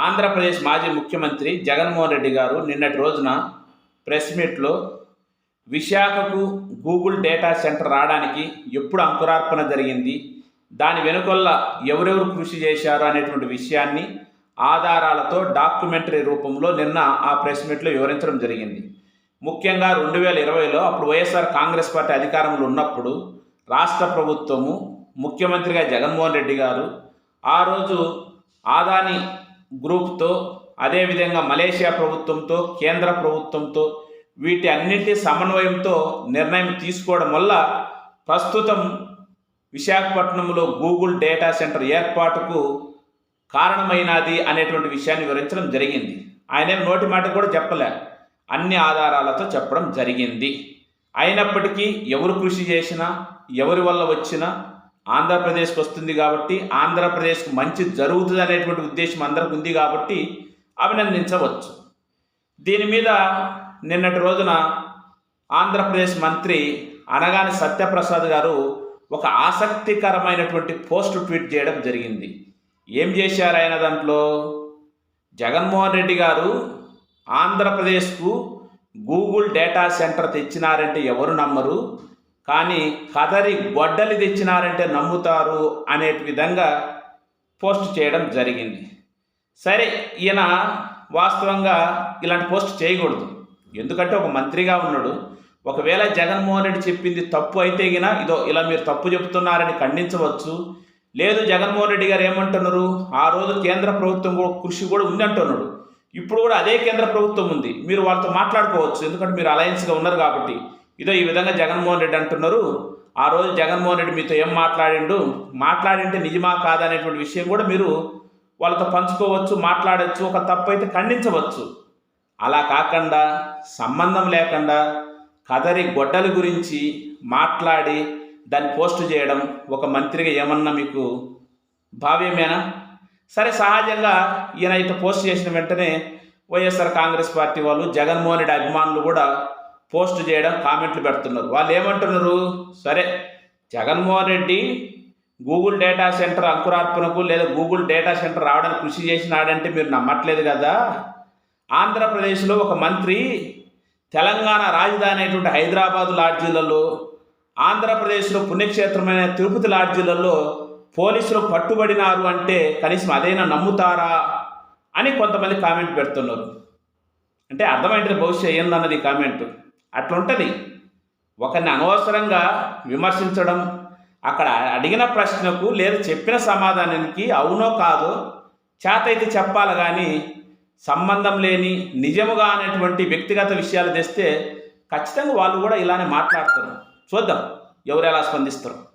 ఆంధ్రప్రదేశ్ మాజీ ముఖ్యమంత్రి జగన్మోహన్ రెడ్డి గారు నిన్నటి రోజున ప్రెస్ మీట్లో విశాఖకు గూగుల్ డేటా సెంటర్ రావడానికి ఎప్పుడు అంకురార్పణ జరిగింది దాని వెనుకొల్ల ఎవరెవరు కృషి చేశారు అనేటువంటి విషయాన్ని ఆధారాలతో డాక్యుమెంటరీ రూపంలో నిన్న ఆ ప్రెస్ మీట్లో వివరించడం జరిగింది. ముఖ్యంగా రెండు వేల ఇరవైలో అప్పుడు వైఎస్ఆర్ కాంగ్రెస్ పార్టీ అధికారంలో ఉన్నప్పుడు రాష్ట్ర ప్రభుత్వము ముఖ్యమంత్రిగా జగన్మోహన్ రెడ్డి గారు ఆ రోజు ఆదాని గ్రూప్తో అదేవిధంగా మలేషియా ప్రభుత్వంతో కేంద్ర ప్రభుత్వంతో వీటి అన్నింటి సమన్వయంతో నిర్ణయం తీసుకోవడం వల్ల ప్రస్తుతం విశాఖపట్నంలో గూగుల్ డేటా సెంటర్ ఏర్పాటుకు కారణమైనది అనేటువంటి విషయాన్ని వివరించడం జరిగింది. ఆయన నోటి మాట కూడా చెప్పలే. అన్ని ఆధారాలతో చెప్పడం జరిగింది. అయినప్పటికీ ఎవరు కృషి చేసినా ఎవరి వల్ల వచ్చినా ఆంధ్రప్రదేశ్కి వస్తుంది కాబట్టి ఆంధ్రప్రదేశ్కు మంచి జరుగుతుంది అనేటువంటి ఉద్దేశం అందరికి ఉంది కాబట్టి అభినందించవచ్చు. దీని మీద నిన్నటి రోజున ఆంధ్రప్రదేశ్ మంత్రి అనగాని సత్యప్రసాద్ గారు ఒక ఆసక్తికరమైనటువంటి పోస్ట్ ట్వీట్ చేయడం జరిగింది. ఏం చేశారు ఆయన దాంట్లో? జగన్మోహన్ రెడ్డి గారు ఆంధ్రప్రదేశ్కు గూగుల్ డేటా సెంటర్ తెచ్చినారంటే ఎవరు నమ్మరు? కానీ కదరి గొడ్డలి తెచ్చినారంటే నమ్ముతారు అనే విధంగా పోస్ట్ చేయడం జరిగింది. సరే ఈయన వాస్తవంగా ఇలాంటి పోస్ట్ చేయకూడదు. ఎందుకంటే ఒక మంత్రిగా ఉన్నాడు. ఒకవేళ జగన్మోహన్ రెడ్డి చెప్పింది తప్పు అయితే గిన ఇదో ఇలా మీరు తప్పు చెప్తున్నారని ఖండించవచ్చు. లేదు జగన్మోహన్ రెడ్డి గారు ఏమంటున్నారు? ఆ రోజు కేంద్ర ప్రభుత్వం కూడా కృషి కూడా ఉంది అంటున్నాడు. ఇప్పుడు కూడా అదే కేంద్ర ప్రభుత్వం ఉంది. మీరు వాళ్ళతో మాట్లాడుకోవచ్చు. ఎందుకంటే మీరు అలయన్స్గా ఉన్నారు కాబట్టి. ఇదో ఈ విధంగా జగన్మోహన్ రెడ్డి అంటున్నారు. ఆ రోజు జగన్మోహన్ రెడ్డి మీతో ఏం మాట్లాడిండు? మాట్లాడింటే నిజమా కాదా అనేటువంటి విషయం కూడా మీరు వాళ్ళతో పంచుకోవచ్చు మాట్లాడవచ్చు ఒక తప్పు అయితే ఖండించవచ్చు. అలా కాకుండా సంబంధం లేకుండా కదరి గొడ్డల గురించి మాట్లాడి దాన్ని పోస్ట్ చేయడం ఒక మంత్రిగా ఏమన్నా మీకు భావ్యమేనా? సరే సహజంగా ఈయన ఇట్లా పోస్ట్ చేసిన వెంటనే వైఎస్ఆర్ కాంగ్రెస్ పార్టీ వాళ్ళు జగన్మోహన్ రెడ్డి అభిమానులు కూడా పోస్ట్ చేయడం కామెంట్లు పెడుతున్నారు. వాళ్ళు ఏమంటున్నారు? సరే Jaganmohan Reddy Google data center అంకురార్పణకు లేదా గూగుల్ డేటా సెంటర్ రావడానికి కృషి చేసినాడంటే మీరు నమ్మట్లేదు కదా? ఆంధ్రప్రదేశ్లో ఒక మంత్రి తెలంగాణ రాజధాని అయినటువంటి హైదరాబాద్ లాడ్జీలలో ఆంధ్రప్రదేశ్లో పుణ్యక్షేత్రమైన తిరుపతి లాడ్జీలలో పోలీసులు పట్టుబడినారు అంటే కనీసం అదైనా నమ్ముతారా అని కొంతమంది కామెంట్ పెడుతున్నారు. అంటే అర్థమైంది భవిష్యత్ ఏందన్నది ఈ కామెంట్. అట్లుంటుంది. ఒకరిని అనవసరంగా విమర్శించడం అక్కడ అడిగిన ప్రశ్నకు లేదా చెప్పిన సమాధానానికి అవునో కాదో చేత అయితే చెప్పాలి కానీ సంబంధం లేని నిజముగా అనేటువంటి వ్యక్తిగత విషయాలు తెస్తే ఖచ్చితంగా వాళ్ళు కూడా ఇలానే మాట్లాడతారు. చూద్దాం ఎవరు ఎలా స్పందిస్తారు.